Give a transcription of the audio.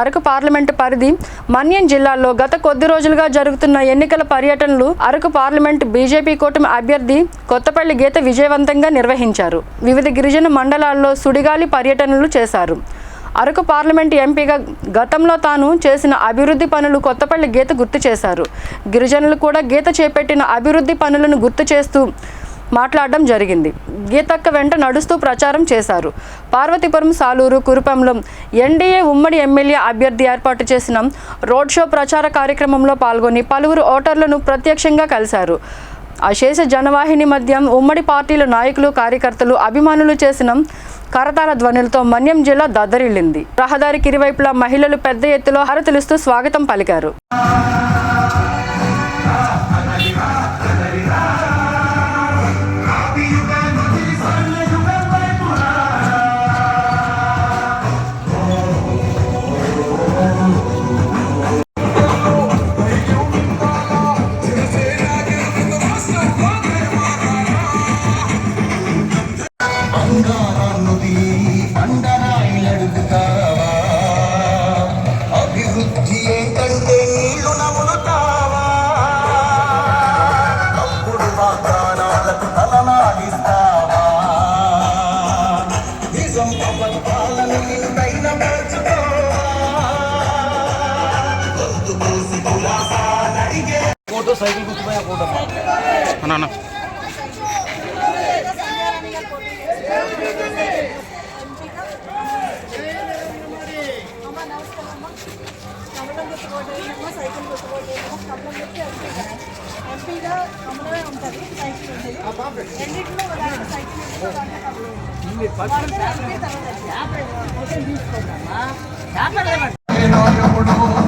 Araku parliament పరిధి మన్యం జిల్లాలో గత కొద్ది రోజులుగా జరుగుతున్న ఎన్నికల పర్యటనలు అరకు పార్లమెంటు బీజేపీ కూటమి అభ్యర్థి కొత్తపల్లి గీత విజయవంతంగా నిర్వహించారు. వివిధ గిరిజన మండలాల్లో సుడిగాలి పర్యటనలు చేశారు. అరకు పార్లమెంటు ఎంపీగా గతంలో తాను చేసిన అభివృద్ధి పనులు కొత్తపల్లి గీత గుర్తు చేశారు. గిరిజనులు కూడా గీత చేపట్టిన అభివృద్ధి పనులను గుర్తు చేస్తూ మాట్లాడడం జరిగింది. గీతక్క వెంట నడుస్తూ ప్రచారం చేశారు. పార్వతీపురం సాలూరు కురుపంలో ఎన్డీఏ ఉమ్మడి ఎమ్మెల్యే అభ్యర్థి ఏర్పాటు చేసిన రోడ్ షో ప్రచార కార్యక్రమంలో పాల్గొని పలువురు ఓటర్లను ప్రత్యక్షంగా కలిశారు. అశేష జనవాహిని మధ్య ఉమ్మడి పార్టీల నాయకులు కార్యకర్తలు అభిమానులు చేసిన కరతాల ధ్వనులతో మన్యం జిల్లా దద్దరిల్లింది. రహదారికి ఇరువైపులా మహిళలు పెద్ద ఎత్తులో హరతులిస్తూ స్వాగతం పలికారు. సైకిల్ గుర్తుపోయా అన్న అన్న. ఎంపీగా కమలమే ఉంటుంది సైకిల్ ఉంటుంది. దాంట్లో సైకిల్ ఉంటుంది తర్వాత